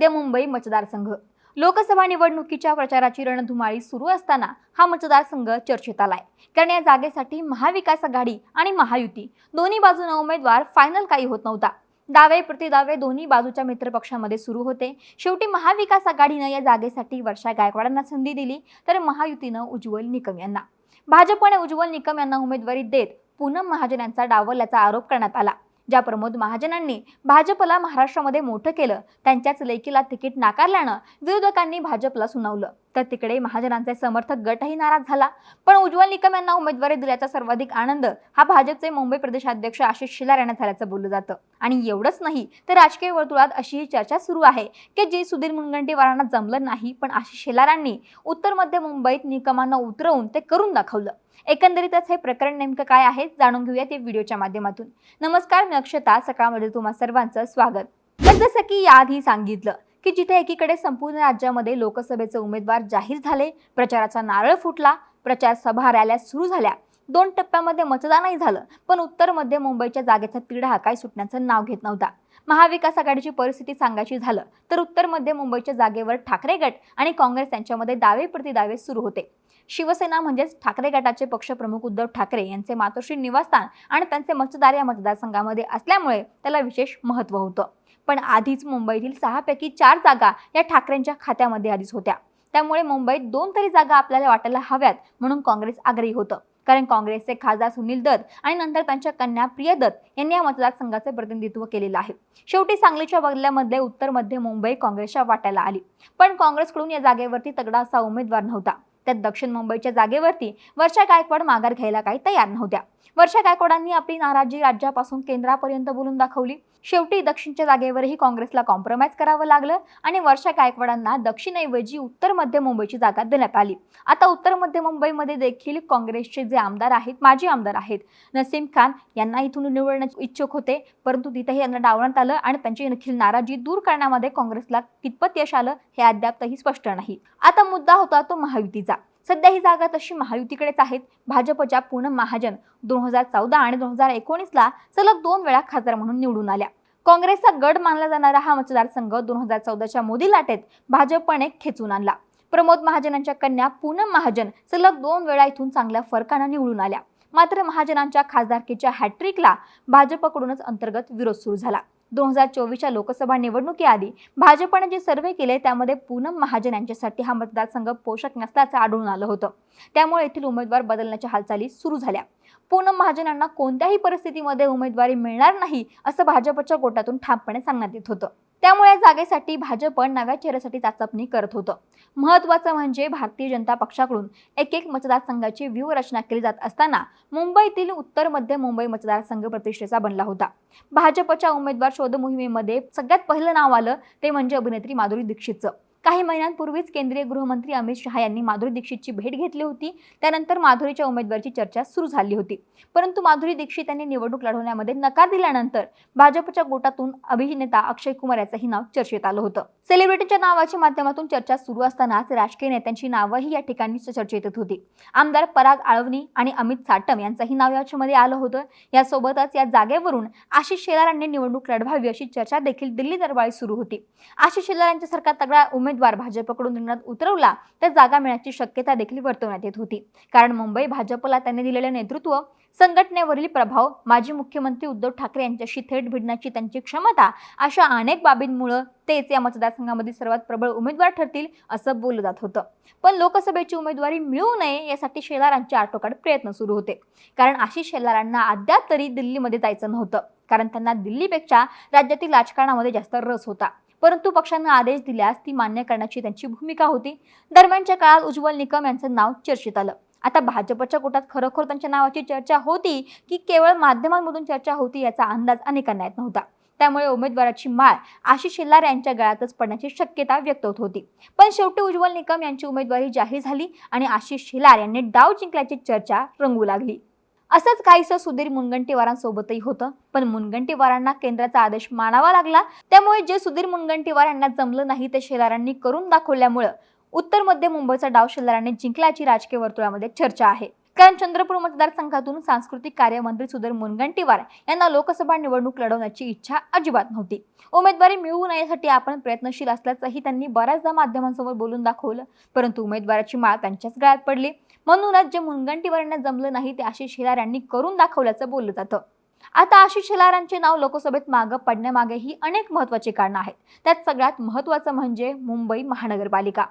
मध्य मुंबई मतदारसंघ. लोकसभा निवडणुकीच्या प्रचाराची रणधुमाळी सुरू असताना हा मतदारसंघ चर्चेत आलाय. कारण या जागेसाठी महाविकास आघाडी आणि महायुती दोन्ही बाजूने उमेदवार फायनल काही होत नव्हता. दावे प्रतिदावे दोन्ही बाजूच्या मित्रपक्षामध्ये सुरू होते. शेवटी महाविकास आघाडीनं या जागेसाठी वर्षा गायकवाडांना संधी दिली तर महायुतीनं उज्ज्वल निकम यांना. भाजपने उज्ज्वल निकम यांना उमेदवारी देत पूनम महाजन यांचा डावलल्याचा आरोप करण्यात आला. ज्या प्रमोद महाजनांनी भाजपला महाराष्ट्रामध्ये मोठं केलं त्यांच्याच लेकीला तिकीट नाकारल्यानं विरोधकांनी भाजपला सुनावलं. तर तिकडे महाजनांचे समर्थक गटही नाराज झाला. पण उज्ज्वल निकम यांना उमेदवारी दिल्याचा सर्वाधिक आनंद हा भाजपचे मुंबई प्रदेशाध्यक्ष आशिष शेलार यांना झाल्याचं बोललं जातं. आणि एवढंच नाही तर राजकीय वर्तुळात अशी ही चर्चा सुरू आहे की जी सुधीर मुनगंटीवारांना जमलं नाही पण आशिष शेलारांनी उत्तर मध्य मुंबईत निकमांना उतरवून ते करून दाखवलं. एकंदरीतच हे प्रकरण नेमकं काय आहे जाणून घेऊयात या व्हिडिओच्या माध्यमातून. नमस्कार मी अक्षता. सकाळमध्ये तुम्हा सर्वांचं स्वागत. तर जसं की याआधी सांगितलं की जिथे एकीकडे संपूर्ण राज्यामध्ये लोकसभेचे उमेदवार जाहीर झाले प्रचाराचा नारळ फुटला प्रचार सभा रॅल्या सुरू झाल्या. दोन टप्प्यामध्ये मतदानही झालं पण उत्तर मध्य मुंबईच्या जागेचा तिढा हा काय सुटण्याचं नाव घेत नव्हता. महाविकास आघाडीची परिस्थिती सांगायची झालं तर उत्तर मध्य मुंबईच्या जागेवर ठाकरे गट आणि काँग्रेस यांच्यामध्ये दावे प्रतिदावे सुरू होते. शिवसेना म्हणजेच ठाकरे गटाचे पक्षप्रमुख उद्धव ठाकरे यांचे मातोश्री निवासस्थान आणि त्यांचे मतदार या मतदारसंघामध्ये असल्यामुळे त्याला विशेष महत्त्व होतं. पण आधीच मुंबईतील सहापैकी चार जागा या ठाकरेंच्या खात्यामध्ये आधीच होत्या. त्यामुळे मुंबईत दोन तरी जागा आपल्याला वाटायला हव्यात म्हणून काँग्रेस आग्रही होतं. कारण काँग्रेसचे खासदार सुनील दत्त आणि नंतर त्यांच्या कन्या प्रिय दत्त यांनी या मतदारसंघाचे प्रतिनिधित्व केलेलं आहे. शेवटी सांगलीच्या बदल्यामध्ये उत्तर मध्य मुंबई काँग्रेसच्या वाट्याला आली. पण काँग्रेसकडून या जागेवरती तगडा असा उमेदवार नव्हता. त्यात दक्षिण मुंबईच्या जागेवरती वर्षा गायकवाड माघार घ्यायला काही तयार नव्हत्या. वर्षा गायकवाडांनी आपली नाराजी राज्यापासून केंद्रापर्यंत बोलून दाखवली. शेवटी दक्षिणच्या जागेवरही काँग्रेसला कॉम्प्रोमाइज करावं लागलं आणि वर्षा गायकवाडांना दक्षिणऐवजी उत्तर मध्य मुंबईची जागा देण्यात आली. आता उत्तर मध्य मुंबईमध्ये देखील काँग्रेसचे जे आमदार आहेत माजी आमदार आहेत नसीम खान यांना इथून निवडण्याचे इच्छुक होते. परंतु तिथेही यांना डावण्यात आलं आणि त्यांची देखील नाराजी दूर करण्यामध्ये काँग्रेसला कितपत यश आलं हे अद्यापही स्पष्ट नाही. आता मुद्दा होता तो महायुतीचा. सध्या ही जागा तशी महायुतीकडेच आहेत. भाजपच्या पूनम महाजन दोन हजार चौदा आणि दोन हजार एकोणीसला सलग दोन वेळा खासदार म्हणून निवडून आल्या. काँग्रेसचा गड मानला जाणारा हा मतदारसंघ दोन हजार चौदाच्या मोदी लाटेत भाजपने खेचून आणला. प्रमोद महाजनांच्या कन्या पूनम महाजन सलग दोन वेळा इथून चांगल्या फरकानं निवडून आल्या. मात्र महाजनांच्या खासदारकीच्या हॅट्रिकला भाजपकडूनच अंतर्गत विरोध सुरू झाला. दोन हजार चोवीसच्या लोकसभा निवडणुकीआधी भाजपने जे सर्वे केले त्यामध्ये पूनम महाजन यांच्यासाठी हा मतदारसंघ पोषक नसल्याचं आढळून आलं होतं. त्यामुळे येथील उमेदवार बदलण्याच्या हालचाली सुरू झाल्या. पूनम महाजन यांना कोणत्याही परिस्थितीमध्ये उमेदवारी मिळणार नाही असं भाजपच्या गोटातून ठामपणे सांगण्यात येत होतं. त्यामुळे या जागेसाठी भाजप नव्या चेहऱ्यासाठी चाचपणी करत होतं. महत्वाचं म्हणजे भारतीय जनता पक्षाकडून एक एक मतदारसंघाची व्यूहरचना केली जात असताना मुंबईतील उत्तर मध्य मुंबई मतदारसंघ प्रतिष्ठेचा बनला होता. भाजपच्या उमेदवार शोध मोहिमेमध्ये सगळ्यात पहिलं नाव आलं ते म्हणजे अभिनेत्री माधुरी दीक्षितचं. काही महिन्यांपूर्वीच केंद्रीय गृहमंत्री अमित शहा यांनी माधुरी दीक्षितची भेट घेतली होती. त्यानंतर माधुरीच्या उमेदवारीची चर्चा सुरू झाली होती. परंतु माधुरी दीक्षित यांनी निवडणूक लढवण्यामध्ये नकार दिल्यानंतर भाजपच्या गोटातून अभिनेता अक्षय कुमार याचंही नाव चर्चेत आलं होतं. सेलिब्रिटीच्या नावाच्या माध्यमातून चर्चा सुरू असतानाच राजकीय नेत्यांची नावंही या ठिकाणी चर्चेत येत होती. आमदार पराग आळवणी आणि अमित साटम यांचंही नाव याच्यामध्ये आलं होतं. यासोबतच या जागेवरून आशिष शेलार यांनी निवडणूक लढवावी अशी चर्चा देखील दिल्ली दरबारी सुरू होती. आशिष शेलार यांच्यासारखा तगडा उमेदवार उमेदवार भाजपकडून रिंगणात उतरवला तर जागा मिळण्याची शक्यता देखील वर्तवण्यात येत होती. कारण मुंबई भाजपला त्यांनी दिलेले नेतृत्व संघटनेवरील प्रभाव माजी मुख्यमंत्री उद्धव ठाकरे यांच्याशी थेट भिडण्याची त्यांची क्षमता अशा अनेक बाबींमुळे तेच या मतदारसंघामध्ये सर्वात प्रबळ उमेदवार ठरतील असं बोललं जात होतं. पण लोकसभेची उमेदवारी मिळू नये यासाठी शेलारांचे आटोकाट प्रयत्न सुरू होते. कारण आशिष शेलारांना अद्याप तरी दिल्लीमध्ये जायचं नव्हतं. कारण त्यांना दिल्लीपेक्षा राज्यातील राजकारणामध्ये जास्त रस होता. परंतु पक्षानं आदेश दिल्यास ती मान्य करण्याची त्यांची भूमिका होती. दरम्यानच्या काळात उज्ज्वल निकम यांचं नाव चर्चेत आलं. आता भाजपच्या गोटात खरोखर त्यांच्या नावाची चर्चा होती की केवळ माध्यमांमधून चर्चा होती याचा अंदाज अनेकांना येत नव्हता. त्यामुळे उमेदवाराची माळ आशिष शेलार यांच्या गळ्यातच पडण्याची शक्यता व्यक्त होत होती. पण शेवटी उज्ज्वल निकम यांची उमेदवारी जाहीर झाली आणि आशिष शेलार यांनी डाव जिंकल्याची चर्चा रंगू लागली. असंच काहीसं सुधीर मुनगंटीवारांसोबतही होतं. पण मुनगंटीवारांना केंद्राचा आदेश मानावा लागला. त्यामुळे जे सुधीर मुनगंटीवार यांना जमलं नाही ते शेलारांनी करून दाखवल्यामुळं उत्तर मध्य मुंबईचा डाव शेलारांनी जिंकल्याची राजकीय वर्तुळामध्ये चर्चा आहे. कारण चंद्रपूर मतदारसंघातून सांस्कृतिक कार्य मंत्री सुधीर मुनगंटीवार यांना लोकसभा निवडणूक लढवण्याची इच्छा अजिबात नव्हती. उमेदवारी मिळवू नये यासाठी आपण प्रयत्नशील असल्याचंही त्यांनी बऱ्याचदा माध्यमांसमोर बोलून दाखवलं. परंतु उमेदवाराची माळ त्यांच्याच गळ्यात पडली. म्हणूनच जे मुनगंटीवार यांना जमलं नाही ते आशिष शेलार यांनी करून दाखवल्याचं बोललं जातं. आता आशिष शेलारांचे नाव लोकसभेत मागं पडण्यामागेही अनेक महत्वाची कारणं आहेत. त्यात सगळ्यात महत्वाचं म्हणजे मुंबई महानगरपालिका.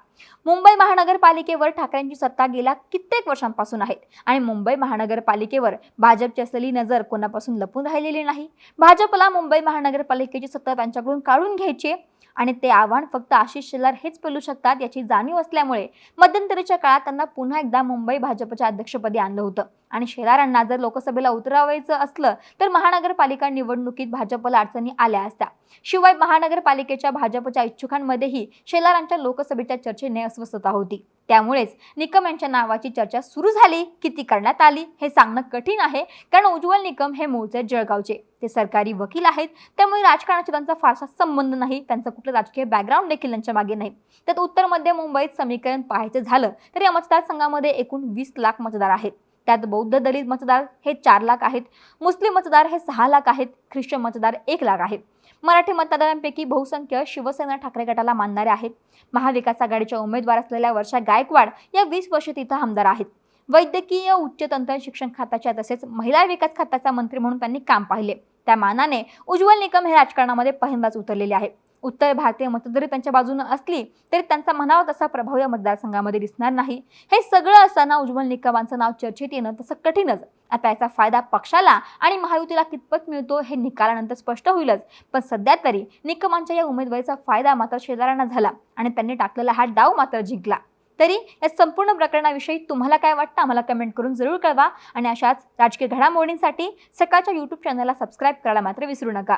मुंबई महानगरपालिकेवर ठाकरेंची सत्ता गेल्या कित्येक वर्षांपासून आहे आणि मुंबई महानगरपालिकेवर भाजपची असलेली नजर कोणापासून लपून राहिलेली नाही? भाजपला मुंबई महानगरपालिकेची सत्ता त्यांच्याकडून काढून घ्यायची आहे? आणि ते आव्हान फक्त आशिष शेलार हेच पेलू शकतात याची जाणीव असल्यामुळे मध्यंतरीच्या काळात त्यांना पुन्हा एकदा मुंबई भाजपच्या अध्यक्षपदी आणलं होतं. आणि शेलारांना जर लोकसभेला उतरावायचं असलं तर महानगरपालिका निवडणुकीत भाजपला अडचणी आल्या असत्या. शिवाय महानगरपालिकेच्या भाजपच्या इच्छुकांमध्येही शेलारांच्या लोकसभेच्या चर्चेने अस्वस्थता होती. त्यामुळेच निकम यांच्या नावाची चर्चा सुरू झाली की ती करण्यात आली हे सांगणं कठीण आहे कारण उज्ज्वल निकम हे मूळचे जळगावचे. ते सरकारी वकील आहेत त्यामुळे राजकारणाशी त्यांचा फारसा संबंध नाही त्यांचं कुठलं राजकीय बॅकग्राऊंड देखील त्यांच्या मागे नाही. त्यात उत्तर मध्य मुंबईत समीकरण पाहायचं झालं तर या मतदारसंघामध्ये एकूण वीस लाख मतदार आहेत. त्यात बौद्ध दलित मतदार हे चार लाख आहेत मुस्लिम मतदार हे सहा लाख आहेत ख्रिश्चन मतदार एक लाख आहेत. मराठी मतदारांपैकी बहुसंख्य शिवसेना ठाकरे गटाला मानणारे आहेत. महाविकास आघाडीच्या उमेदवार असलेल्या वर्षा गायकवाड या वीस वर्ष तिथं आमदार आहेत. वैद्यकीय उच्च तंत्र शिक्षण खात्याच्या तसेच महिला विकास खात्याचा मंत्री म्हणून त्यांनी काम पाहिले. त्या मानाने उज्ज्वल निकम हे राजकारणामध्ये पहिल्यांदाच उतरलेले आहे उत्तर भारतीय मतदारी त्यांच्या बाजूने असली तरी त्यांचा म्हणावा तसा प्रभाव या मतदारसंघामध्ये दिसणार नाही. हे सगळं असताना उज्ज्वल निकमांचं नाव चर्चेत येणं तसं कठीणच आता याचा फायदा पक्षाला आणि महायुतीला कितपत मिळतो हे निकालानंतर स्पष्ट होईलच. पण सध्या तरी निकमांच्या या उमेदवारीचा फायदा मात्र शेजाऱ्यांना झाला आणि त्यांनी टाकलेला हा डाव मात्र जिंकला. तरी या संपूर्ण प्रकरणाविषयी तुम्हाला काय वाटतं? आम्हाला कमेंट करून जरूर कळवा. आणि अशाच राजकीय घडामोडींसाठी सकाळच्या यूट्यूब चॅनलला सबस्क्राईब करायला मात्र विसरू नका.